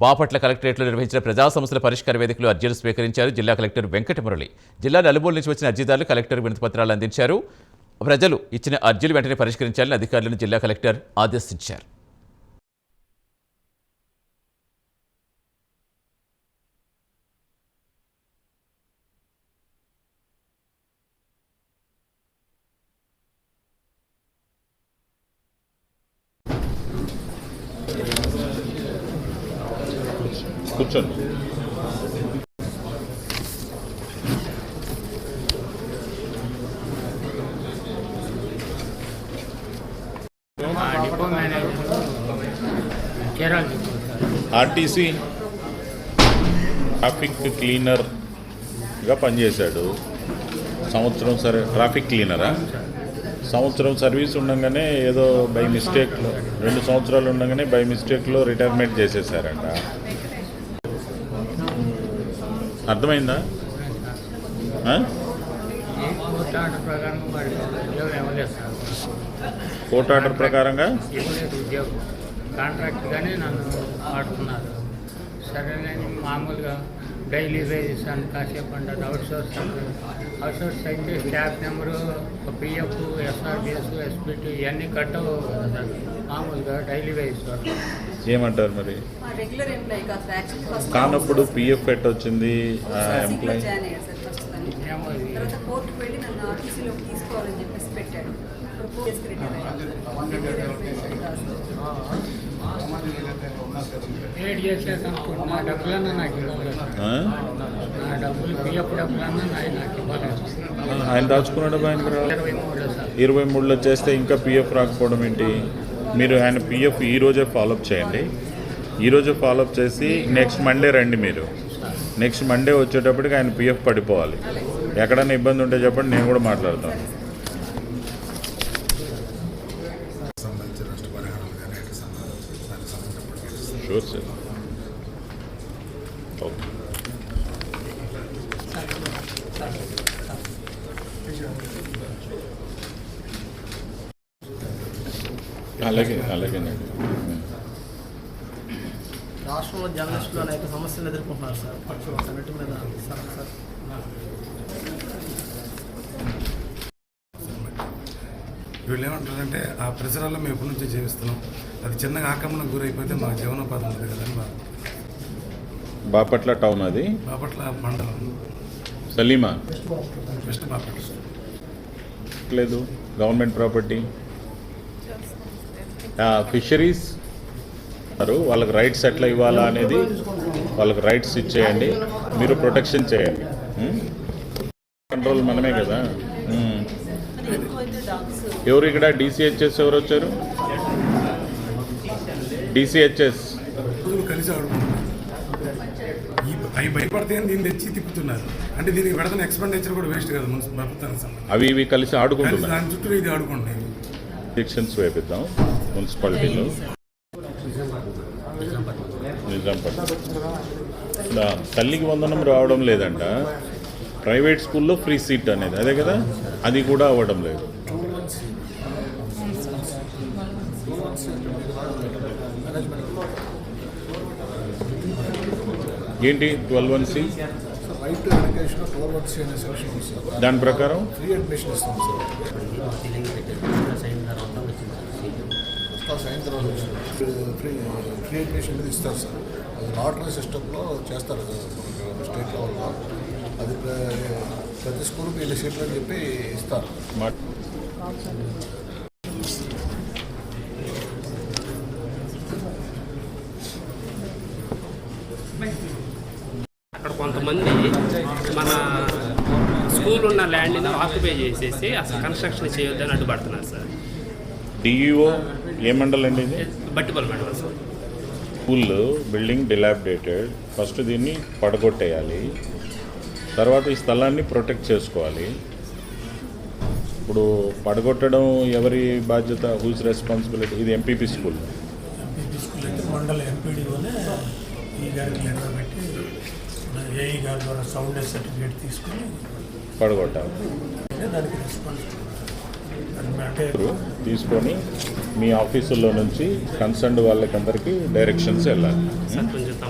బాపట్ల కలెక్టరేట్లో నిర్వహించిన ప్రజా సమస్యల పరిష్కార వేదికలో అర్జీలు స్వీకరించారు జిల్లా కలెక్టర్ వెంకటమురళి. జిల్లా నలుమూల నుంచి వచ్చిన అర్జీదారులు కలెక్టర్ వినతిపత్రాలు అందించారు. ప్రజలు ఇచ్చిన అర్జీలు వెంటనే పరిష్కరించాలని అధికారులను జిల్లా కలెక్టర్ ఆదేశించారు. కూర్చోండి ఆర్టీసీ ట్రాఫిక్ క్లీనర్గా పనిచేశాడు. సంవత్సరం సరే ట్రాఫిక్ క్లీనరా సంవత్సరం సర్వీస్ ఉండగానే ఏదో బై మిస్టేక్లో రెండు సంవత్సరాలు ఉండగానే బై మిస్టేక్లో రిటైర్మెంట్ చేసేసారంట. అర్థమైందా? కోర్టు ఆర్డర్ ప్రకారంగా? ఉద్యోగం. కాంట్రాక్ట్గానే నన్ను వాడుతున్నారు. సరే నేను మామూలుగా డైలీ వేజెస్ అని కాసేపు అంటారు. అవుట్ సోర్స్ అవుట్ సోర్స్ అయితే staff number PF SRBS SPT ఇవన్నీ కట్ మామూలుగా డైలీ వేజెస్ ఏమంటారు మరి? కానప్పుడు పిఎఫ్ ఎట్ వచ్చింది ఎంప్లాయీ? ఎంప్లాయ్ జాయిన్ అయ్యారు చేసేది అనుకుంటున్నా నా డబ్బులన్నా నాకు? నా డబ్బులు పిఎఫ్ డబ్బులన్నా నాయి నాకు ఆయన దాచుకున్నాడు ఆయనకి రా ఇరవై మూడులో చేస్తే ఇంకా పిఎఫ్ రాకపోవడం ఏంటి? మీరు ఆయన పిఎఫ్ ఈ రోజే ఫాలోఅప్ చేయండి. ఈ రోజే ఫాలోఅప్ చేసి నెక్స్ట్ మండే రండి మీరు. నెక్స్ట్ మండే వచ్చేటప్పటికి ఆయన పిఎఫ్ పడిపోవాలి. ఎక్కడైనా ఇబ్బంది ఉంటే చెప్పండి నేను కూడా మాట్లాడతాను సంబంధించిన నష్టపరిహారాలు కానీ అటు సంబంధించి దానికి సంబంధించిన కేసెస్ షూర్ అలాగే అలాగేనండి రాష్ట్రంలో జర్నలిస్టులు అనేక సమస్యలు ఎదుర్కొంటున్నారు సార్. వాటన్నిటి మీద సార్ సార్. వీళ్ళు ఏమంటారంటే ఆ ప్రచారాల్లో మేము ఎప్పటి నుంచో జీవిస్తున్నాం. అది చిన్నగా ఆక్రమణకు గురైపోతే మా జీవనోపాధి ఉంటుంది బాధ బాపట్ల టౌన్ అది? బాపట్ల మండలం. సలీమా? వెస్ట్ బాపట్ల లేదు. Government property? ఫిషరీస్? వాళ్ళకి రైట్స్ ఎట్లా ఇవ్వాలా అనేది వాళ్ళకి రైట్స్ ఇచ్చేయండి. మీరు ప్రొటెక్షన్ చేయండి. కంట్రోల్ మనమే కదా. ఎవరు ఇక్కడ డిసిహెచ్ఎస్ ఎవరు వచ్చారు? డిసిహెచ్ఎస్ కలిసి అవి భయపడితే దీన్ని తెచ్చి తిప్పుతున్నారు. అంటే దీనికి పెడతాను ఎక్స్పెండిచర్ కూడా వేస్ట్ కదా ప్రభుత్వానికి అవి ఇవి కలిసి ఆడుకుంటున్నారు. దాని చుట్టూ ఇది ఆడుకుంటున్నాయి వేపిద్దాం. మున్సిపాలిటీలో నిజాంపట్నం. తల్లికి వందనం రావడం లేదంట. ప్రైవేట్ స్కూల్లో ఫ్రీ సీట్ అనేది. అదే కదా? అది కూడా అవ్వడం లేదు. ఏంటి? Twelve one C? To education for దాని ప్రకారం? ఫ్రీ అడ్మిషన్ ఇస్తాం సార్ ఫస్ట్ తర్వాత ఫ్రీ ఫ్రీ అడ్మిషన్ అనేది ఇస్తారు సార్. అది లాటరీ సిస్టంలో చేస్తారు సార్ స్టేట్ లెవెల్లో. అది ప్ర- ప్రతి స్కూల్కి వీళ్ళ సీట్లు అని చెప్పి ఇస్తారు. అక్కడ కొంతమంది మన స్కూల్ ఉన్న ల్యాండ్ని ఆక్యుపై చేసేసి అసలు కన్స్ట్రక్షన్ చేయొద్దని అడ్డుపడుతున్నారు సార్. డిఈఓ ఏ మండలం అండి ఇది? Battipalli madam sir. School building dilapidated. First దీన్ని పడగొట్టేయాలి. తర్వాత ఈ స్థలాన్ని ప్రొటెక్ట్ చేసుకోవాలి. ఇప్పుడు పడగొట్టడం ఎవరి బాధ్యత? హూజ్ రెస్పాన్సిబిలిటీ ఇది ఎంపీపీ స్కూల్ స్కూల్ అయితే మండల ఎంపీడీఓనే ఈ గారికి లెటర్ పెట్టి ఏఈ గారి ద్వారా సౌండ్ సర్టిఫికేట్ తీసుకొని పడగొట్టాలి. దానికి తీసుకొని మీ ఆఫీసుల్లో నుంచి కన్సర్న్డ్ వాళ్ళకందరికీ డైరెక్షన్స్ వెళ్ళాలి.